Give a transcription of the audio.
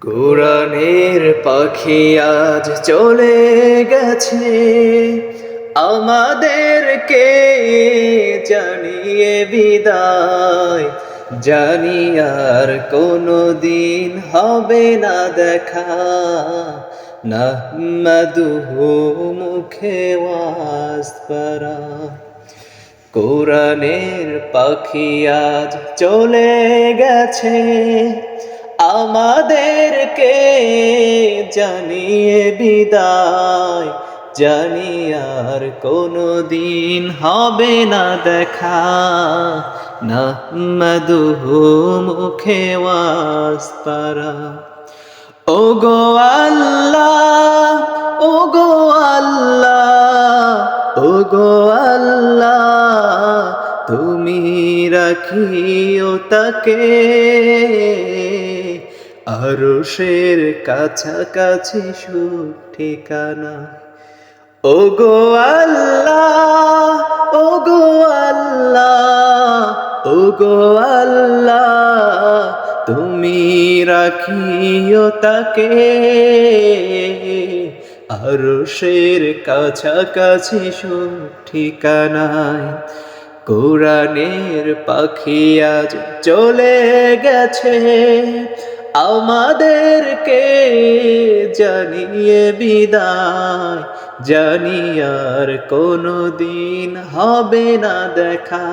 কোরআনের পাখি আজ চলে গেছে। আমাদেরকে জানিয়ে বিদায়। জানি আর কোনো দিন হবে না দেখা। নাহমাদুহু মুখে ওয়াজ পারা কোরআনের পাখি আজ চলে গেছে। আমাদেরকে জানিয়ে বিদায়। জানি আর কোনো দিন হবে না দেখা। না মধুহু মুখে পারা ও গো আল্লাহ ও গো আল্লাহ ও গো আল্লাহ, তুমি রাখিও তাকে। আরশের কাছাকাছি সুখ ঠিকানা। ও গো আল্লাহ ও গো আল্লাহ ও গো আল্লাহ, তুমি রাখিও তাকে। আরশের কাছাকাছি সুখ ঠিকানায় কোরআনের পাখি আজ চলে গেছে। আমাদেরকে জানিয়ে বিদায়। জানি আর কোনো দিন হবে না দেখা।